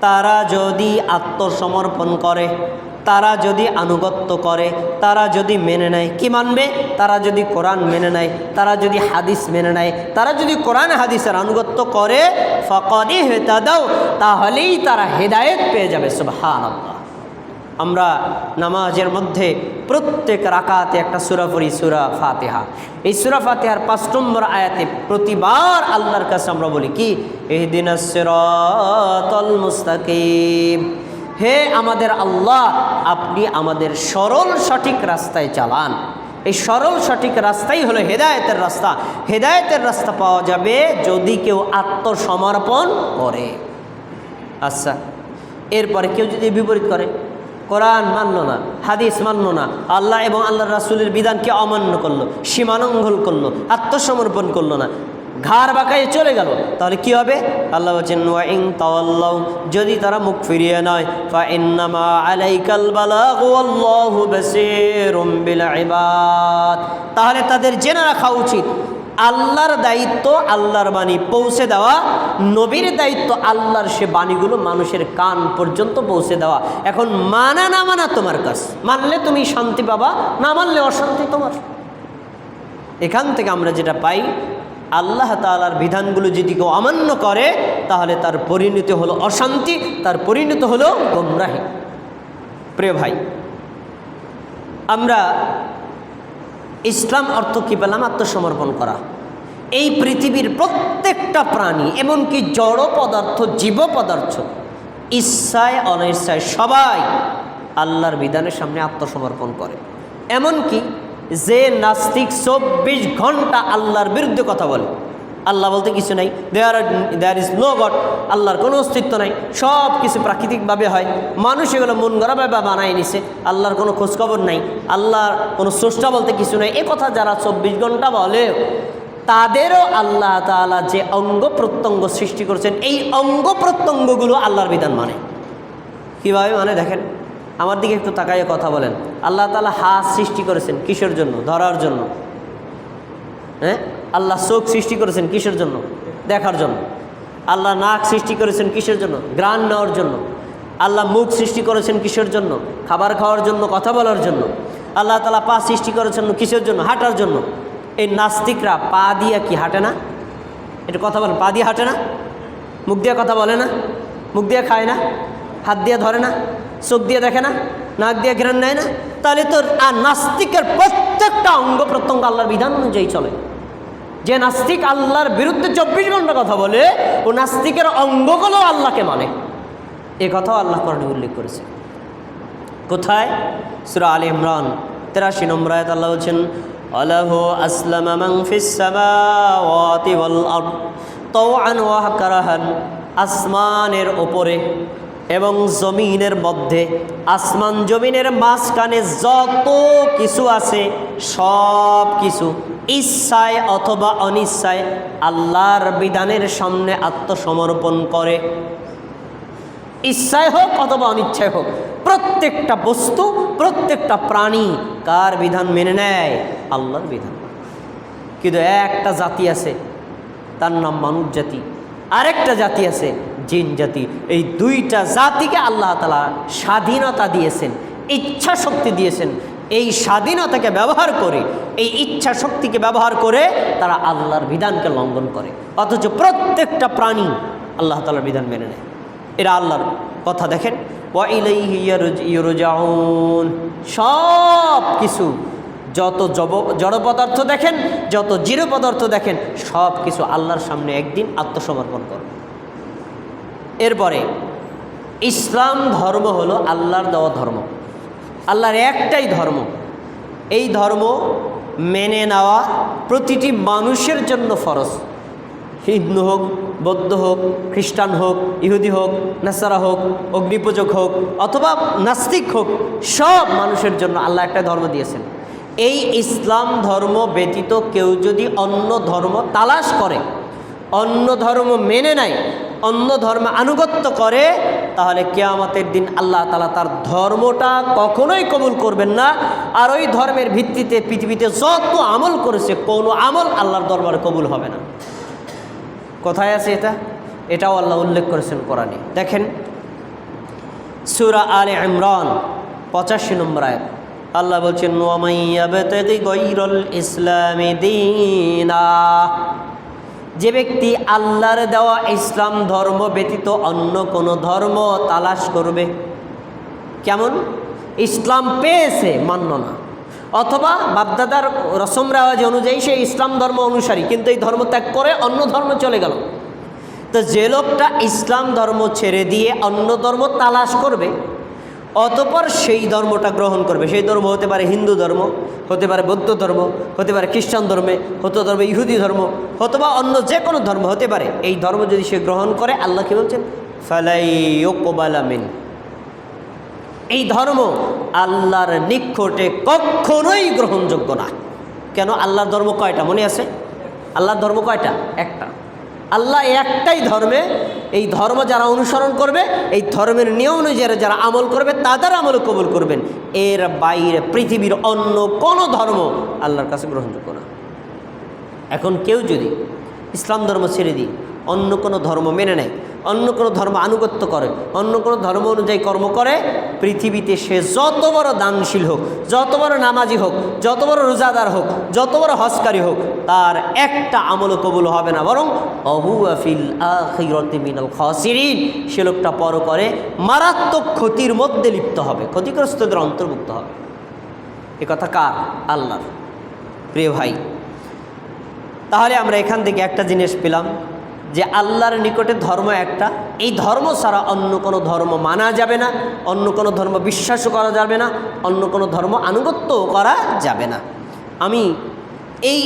তারা যদি আত্মসমর্পণ করে, তারা যদি আনুগত্য করে, তারা যদি মেনে নেয়, কি মানবে? তারা যদি কোরআন মেনে নেয়, তারা যদি হাদিস মেনে নেয়, তারা যদি কোরআন হাদিসের আনুগত্য করে, ফকদি হেতা দাও তাহলেই তারা হেদায়েত পেয়ে যাবে সুবহান আমরা নামাজের মধ্যে প্রত্যেক রাকাতে একটা সুরা পড়ি, সুরা ফাতেহা। এই সুরা ফাতেহার পাঁচ নম্বর আয়াতে প্রতিবার আল্লাহর কাছে আমরা বলি কি? এহদিন মুস্তাকিম। হে আমাদের আল্লাহ, আপনি আমাদের সরল সঠিক রাস্তায় চালান। এই সরল সঠিক রাস্তাই হলো হেদায়তের রাস্তা। হেদায়েতের রাস্তা পাওয়া যাবে যদি কেউ আত্মসমর্পণ করে। আচ্ছা এরপরে কেউ যদি বিপরীত করে? কোরআন মানল না, হাদিস মানল না, আল্লাহ এবং আল্লাহ রাসুলের বিধানকে অমান্য করল সীমানঙ্ঘল করল, আত্মসমর্পণ করল না, ঘাড় বাঁকায় চলে গেল। তাহলে কি হবে? আল্লাহ বলছেন ওয়াইং তাওয়াল্লাউ যদি তারা মুখ ফিরিয়ে নয় ফা ইন্নামা আলাইকাল বালাগু আল্লাহু বাসীরুম বিল ইবাদ তাহলে তাদের জেনে রাখা উচিত আল্লাহর দায়িত্ব আল্লাহর বাণী পৌঁছে দেওয়া, নবীর দায়িত্ব আল্লাহর সে বাণীগুলো মানুষের কান পর্যন্ত পৌঁছে দেওয়া। এখন মানা না মানা তোমার কাজ। মানলে তুমি শান্তি পাবা, না মানলে অশান্তি তোমার। এখান থেকে আমরা যেটা পাই, আল্লাহ তালার বিধানগুলো যদি কেউ অমান্য করে, তাহলে তার পরিণতি হলো অশান্তি, তার পরিণত হলো গোমরাহি। প্রিয় ভাই, আমরা ইসলাম অর্থ কী পেলাম? আত্মসমর্পণ করা। এই পৃথিবীর প্রত্যেকটা প্রাণী, এমনকি জড় পদার্থ, জীব পদার্থ ইচ্ছায় অনিচ্ছায় সবাই আল্লাহর বিধানের সামনে আত্মসমর্পণ করে। এমনকি যে নাস্তিক চব্বিশ ঘণ্টা আল্লাহর বিরুদ্ধে কথা বলে আল্লাহ বলতে কিছু নাই। There there is no God আল্লাহর কোনো অস্তিত্ব নাই। সব কিছু প্রাকৃতিকভাবে হয়। মানুষ এগুলো মন গড়াভাবে বানায় নিছে। আল্লাহর কোনো খোঁজখবর নাই। আল্লাহর কোনো স্রষ্টা বলতে কিছু নাই। এ কথা যারা চব্বিশ ঘণ্টা বলে, তাদেরও আল্লাহ তালা যে অঙ্গ প্রত্যঙ্গ সৃষ্টি করেছেন, এই অঙ্গ প্রত্যঙ্গগুলো আল্লাহর বিধান মানে। কীভাবে মানে দেখেন? আমার দিকে একটু তাকাইয়ে কথা বলেন। আল্লাহ তালা হাত সৃষ্টি করেছেন কিসের জন্য? ধরার জন্য। হ্যাঁ? আল্লাহ চোখ সৃষ্টি করেছেন কিসের জন্য? দেখার জন্য। আল্লাহ নাক সৃষ্টি করেছেন কিসের জন্য? গ্রাণ নেওয়ার জন্য। আল্লাহ মুখ সৃষ্টি করেছেন কিসের জন্য? খাবার খাওয়ার জন্য, কথা বলার জন্য। আল্লাহ তালা পা সৃষ্টি করেছেন কিসের জন্য? হাঁটার জন্য। এই নাস্তিকরা পা দিয়ে কি হাঁটে না? এটা কথা বলেন, পা দিয়ে হাঁটে না? মুখ দিয়ে কথা বলে না? মুখ দিয়ে খায় না? হাত দিয়ে ধরে না? চোখ দিয়ে দেখে না? নাক দিয়ে ঘেরান নেয় না? তাহলে তো আর নাস্তিকের প্রত্যেকটা অঙ্গ প্রত্যঙ্গ আল্লাহর বিধান অনুযায়ী চলে। যে নাস্তিক আল্লাহর বিরুদ্ধে চব্বিশ ঘণ্টা কথা বলে, ও নাস্তিকের অঙ্গগুলো আল্লাহকে মানে। এ কথাও আল্লাহ কোরআনে উল্লেখ করেছে। কোথায়? সুরা আলী ইমরান, তেরাশি নম্বর আয়াত আল্লাহ বলছেন, আলাহ আসলাম মান আসমানের ওপরে এবং জমিনের মধ্যে, আসমান জমিনের মাঝখানে যত কিছু আছে, সব কিছু ইচ্ছায় অথবা অনিচ্ছায় আল্লাহর বিধানের সামনে আত্মসমর্পণ করে। ইচ্ছায় হোক অথবা অনিচ্ছায় হোক, প্রত্যেকটা বস্তু, প্রত্যেকটা প্রাণী কার বিধান মেনে নেয়? আল্লাহর বিধান। কিন্তু একটা জাতি আছে, তার নাম মানব জাতি। আরেকটা জাতি আছে জিন, জাতি, এই দুইটা জাতিকে আল্লাহ তালা স্বাধীনতা দিয়েছেন, ইচ্ছা শক্তি দিয়েছেন। এই স্বাধীনতাকে ব্যবহার করে, এই ইচ্ছা শক্তিকে ব্যবহার করে তারা আল্লাহর বিধানকে লঙ্ঘন করে। অথচ প্রত্যেকটা প্রাণী আল্লাহ তালার বিধান মেনে নেয়। এরা আল্লাহর কথা দেখেন। সব কিছু, যত জব, জড় পদার্থ দেখেন, যত জিরো পদার্থ দেখেন, সব কিছু আল্লাহর সামনে একদিন আত্মসমর্পণ করবে। এরপরে, ইসলাম ধর্ম হলো আল্লাহর দেওয়া ধর্ম। আল্লাহর একটাই ধর্ম। এই ধর্ম মেনে নেওয়া প্রতিটি মানুষের জন্য ফরজ। হিন্দু হোক, বৌদ্ধ হোক, খ্রিস্টান হোক, ইহুদি হোক, নাসারা হোক, অগ্নিপূজক হোক, অথবা নাস্তিক হোক, সব মানুষের জন্য আল্লাহ একটা ধর্ম দিয়েছেন। এই ইসলাম ধর্ম ব্যতীত কেউ যদি অন্য ধর্ম তালাশ করে, অন্য ধর্ম মেনে নেয় অন্য ধর্ম আনুগত্য করে, তাহলে কেয়ামতের দিন আল্লাহ তালা তার ধর্মটা কখনোই কবুল করবেন না। আর ওই ধর্মের ভিত্তিতে পৃথিবীতে যত আমল করেছে, কোনো আমল আল্লাহর দরবারে কবুল হবে না। কোথায় আছে এটা? এটাও আল্লাহ উল্লেখ করেছেন কোরআনে। দেখেন, সুরা আলে ইমরান, পঁচাশি নম্বর আয়াত। আল্লাহ বলছেন ইসলামি দীনা। যে ব্যক্তি আল্লাহর দেওয়া ইসলাম ধর্ম ব্যতীত অন্য কোনো ধর্ম তালাশ করবে? কেমন? ইসলাম পেয়েছে, মান্য না। অথবা বাপদাদার রসম রেওয়াজ অনুযায়ী সে ইসলাম ধর্ম অনুসারী, কিন্তু এই ধর্ম ত্যাগ করে অন্য ধর্ম চলে গেল। তো যে লোকটা ইসলাম ধর্ম ছেড়ে দিয়ে অন্য ধর্ম তালাশ করবে অতপর সেই ধর্মটা গ্রহণ করবে। সেই ধর্ম হতে পারে হিন্দু ধর্ম, হতে পারে বৌদ্ধ ধর্ম, হতে পারে খ্রিস্টান ধর্মে, হতে পারে ইহুদি ধর্ম, অথবা অন্য যে কোনো ধর্ম হতে পারে। এই ধর্ম যদি সে গ্রহণ করে, আল্লাহ কি বলছেন? ফালাই কোবালামিন এই ধর্ম আল্লাহর নিকটে কখনোই গ্রহণযোগ্য না। কেন? আল্লাহর ধর্ম কয়টা? মনে আছে? আল্লাহর ধর্ম কয়টা? একটা। আল্লাহ একটাই ধর্মে এই ধর্ম যারা অনুসরণ করবে, এই ধর্মের নিয়ম অনুযায়ী যারা আমল করবে, তাদের আমল কবুল করবেন। এর বাইরে পৃথিবীর অন্য কোনো ধর্ম আল্লাহর কাছে গ্রহণযোগ্য না। এখন কেউ যদি ইসলাম ধর্ম ছেড়ে দিই অন্য কোনো ধর্ম মেনে নেয়, অন্য কোনো ধর্ম আনুগত্য করে, অন্য কোনো ধর্ম অনুযায়ী কর্ম করে, পৃথিবীতে সে যত বড় দানশীল হোক, যত বড় নামাজি হোক, যত বড় রোজাদার হোক, যত বড় হসকারী হোক, তার একটা আমল কবুল হবে না। বরং অহু আফিল সে লোকটা পর করে, মারাত্মক ক্ষতির মধ্যে লিপ্ত হবে, ক্ষতিগ্রস্তদের অন্তর্ভুক্ত হবে। এ কথা কার? আল্লাহর। প্রিয় ভাই, তাহলে আমরা এখান থেকে একটা জিনিস পেলাম। যে আল্লাহর নিকটে ধর্ম একটা, এই ধর্ম ছাড়া অন্য কোনো ধর্ম মানা যাবে না, অন্য কোনো ধর্ম বিশ্বাসও করা যাবে না, অন্য কোনো ধর্ম আনুগত্য করা যাবে না। আমি এই